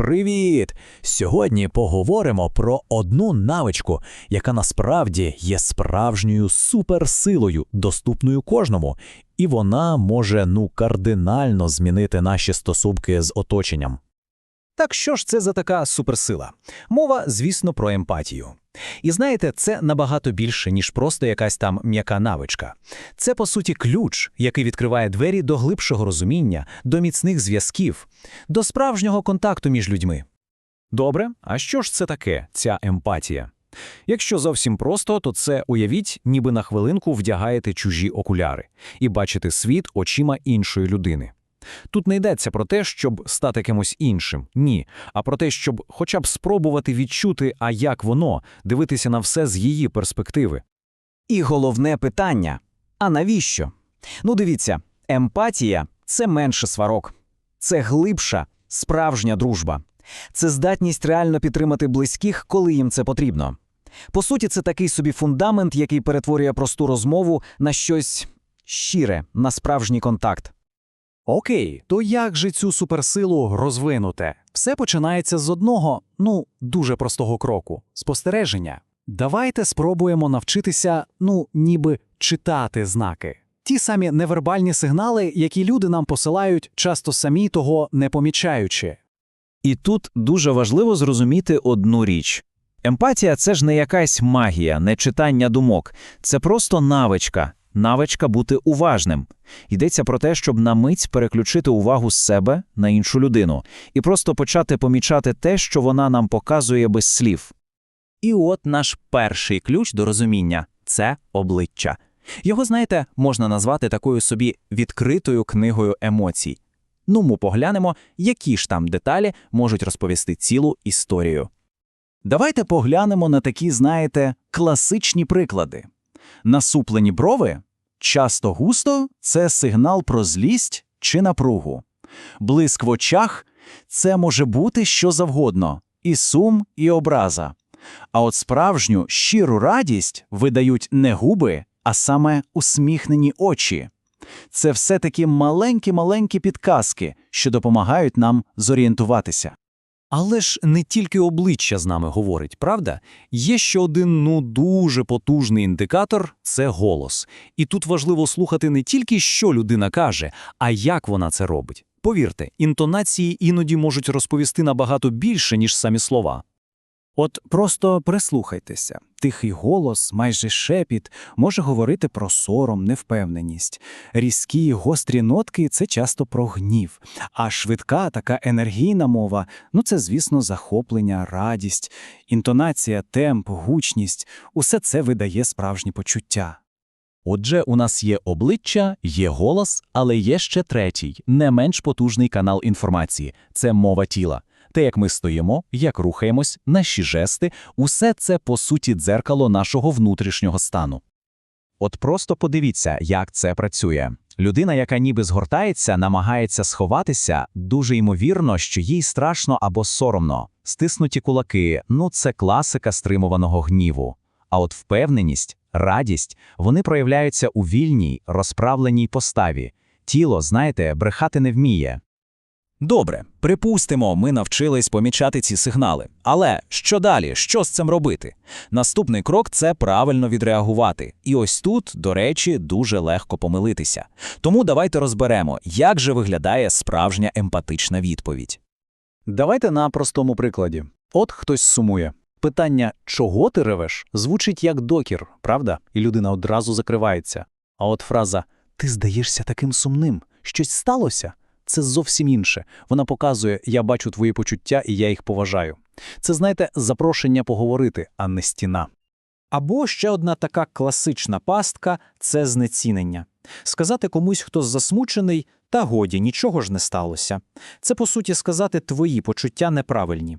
Привіт! Сьогодні поговоримо про одну навичку, яка насправді є справжньою суперсилою, доступною кожному, і вона може ну кардинально змінити наші стосунки з оточенням. Так що ж це за така суперсила? Мова, звісно, про емпатію. І знаєте, це набагато більше, ніж просто якась там м'яка навичка. Це, по суті, ключ, який відкриває двері до глибшого розуміння, до міцних зв'язків, до справжнього контакту між людьми. Добре, а що ж це таке, ця емпатія? Якщо зовсім просто, то це уявіть, ніби на хвилинку вдягаєте чужі окуляри і бачите світ очима іншої людини. Тут не йдеться про те, щоб стати кимось іншим, ні, а про те, щоб хоча б спробувати відчути, а як воно, дивитися на все з її перспективи. І головне питання: а навіщо? Ну, дивіться, емпатія це менше сварок, це глибша, справжня дружба, це здатність реально підтримати близьких, коли їм це потрібно. По суті, це такий собі фундамент, який перетворює просту розмову на щось щире, на справжній контакт. Окей, то як же цю суперсилу розвинути? Все починається з одного, ну, дуже простого кроку спостереження. Давайте спробуємо навчитися, ну, ніби читати знаки. Ті самі невербальні сигнали, які люди нам посилають, часто самі того не помічаючи. І тут дуже важливо зрозуміти одну річ. Емпатія це ж не якась магія, не читання думок, це просто навичка, навичка бути уважним. Йдеться про те, щоб на мить переключити увагу з себе на іншу людину і просто почати помічати те, що вона нам показує без слів. І от наш перший ключ до розуміння це обличчя. Його, знаєте, можна назвати такою собі відкритою книгою емоцій. Ну, ми поглянемо, які ж там деталі можуть розповісти цілу історію. Давайте поглянемо на такі, знаєте, класичні приклади. Насуплені брови часто густо це сигнал про злість чи напругу. Блиск в очах це може бути що завгодно, і сум, і образа. А от справжню щиру радість видають не губи, а саме усміхнені очі. Це все таки маленькі-маленькі підказки, що допомагають нам зорієнтуватися. Але ж не тільки обличчя з нами говорить, правда? Є ще один ну дуже потужний індикатор це голос. І тут важливо слухати не тільки, що людина каже, а як вона це робить. Повірте, інтонації іноді можуть розповісти набагато більше, ніж самі слова. От просто прислухайтеся. Тихий голос, майже шепіт, може говорити про сором, невпевненість. Різкі, гострі нотки це часто про гнів. А швидка, така енергійна мова ну це, звісно, захоплення, радість, інтонація, темп, гучність усе це видає справжні почуття. Отже, у нас є обличчя, є голос, але є ще третій, не менш потужний канал інформації це мова тіла. Те, як ми стоїмо, як рухаємось, наші жести усе це по суті дзеркало нашого внутрішнього стану. От просто подивіться, як це працює. Людина, яка ніби згортається, намагається сховатися, дуже ймовірно, що їй страшно або соромно. Стиснуті кулаки ну це класика стримуваного гніву. А от впевненість, радість вони проявляються у вільній, розправленій поставі. Тіло, знаєте, брехати не вміє. Добре, припустимо, ми навчились помічати ці сигнали. Але що далі? Що з цим робити? Наступний крок це правильно відреагувати. І ось тут, до речі, дуже легко помилитися. Тому давайте розберемо, як же виглядає справжня емпатична відповідь. Давайте на простому прикладі. От хтось сумує. Питання чого ти ревеш звучить як докір, правда? І людина одразу закривається. А от фраза Ти здаєшся таким сумним, щось сталося? Це зовсім інше. Вона показує, я бачу твої почуття і я їх поважаю. Це, знаєте, запрошення поговорити, а не стіна. Або ще одна така класична пастка це знецінення. Сказати комусь, хто засмучений, та годі, нічого ж не сталося. Це, по суті, сказати твої почуття неправильні.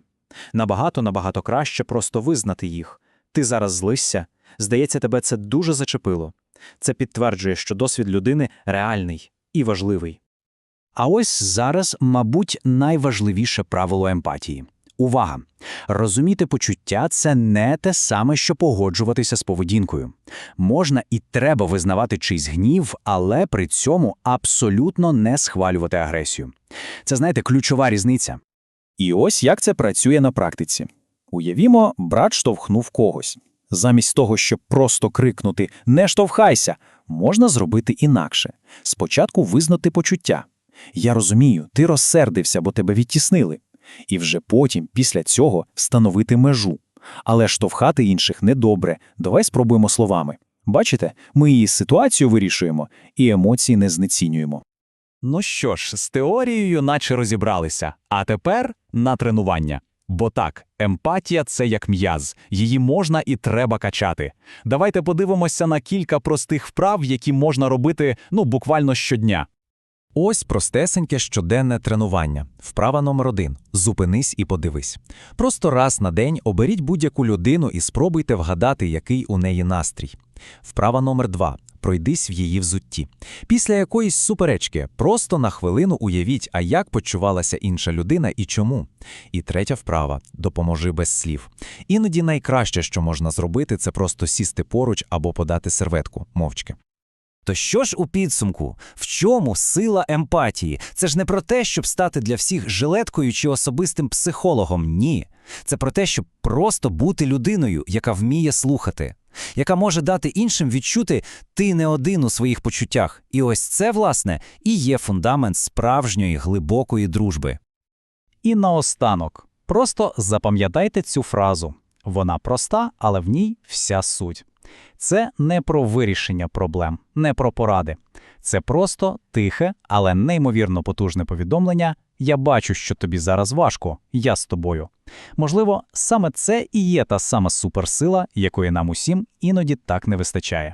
Набагато набагато краще просто визнати їх. Ти зараз злишся, здається, тебе це дуже зачепило. Це підтверджує, що досвід людини реальний і важливий. А ось зараз, мабуть, найважливіше правило емпатії. Увага! Розуміти почуття це не те саме, що погоджуватися з поведінкою. Можна і треба визнавати чийсь гнів, але при цьому абсолютно не схвалювати агресію. Це, знаєте, ключова різниця. І ось як це працює на практиці. Уявімо, брат штовхнув когось. Замість того, щоб просто крикнути «не штовхайся», можна зробити інакше. Спочатку визнати почуття. Я розумію, ти розсердився, бо тебе відтіснили. І вже потім, після цього, встановити межу. Але штовхати інших недобре. Давай спробуємо словами. Бачите, ми її ситуацію вирішуємо і емоції не знецінюємо. Ну що ж, з теорією наче розібралися, а тепер на тренування. Бо так, емпатія це як м'яз, її можна і треба качати. Давайте подивимося на кілька простих вправ, які можна робити ну буквально щодня. Ось простесеньке щоденне тренування. Вправа номер один. Зупинись і подивись. Просто раз на день оберіть будь-яку людину і спробуйте вгадати, який у неї настрій. Вправа номер два. Пройдись в її взутті. Після якоїсь суперечки просто на хвилину уявіть, а як почувалася інша людина і чому. І третя вправа допоможи без слів. Іноді найкраще, що можна зробити, це просто сісти поруч або подати серветку мовчки. То що ж у підсумку? В чому сила емпатії? Це ж не про те, щоб стати для всіх жилеткою чи особистим психологом. Ні. Це про те, щоб просто бути людиною, яка вміє слухати, яка може дати іншим відчути ти не один у своїх почуттях. І ось це, власне, і є фундамент справжньої глибокої дружби. І наостанок, просто запам'ятайте цю фразу. Вона проста, але в ній вся суть. Це не про вирішення проблем, не про поради. Це просто тихе, але неймовірно потужне повідомлення «Я бачу, що тобі зараз важко, я з тобою». Можливо, саме це і є та сама суперсила, якої нам усім іноді так не вистачає.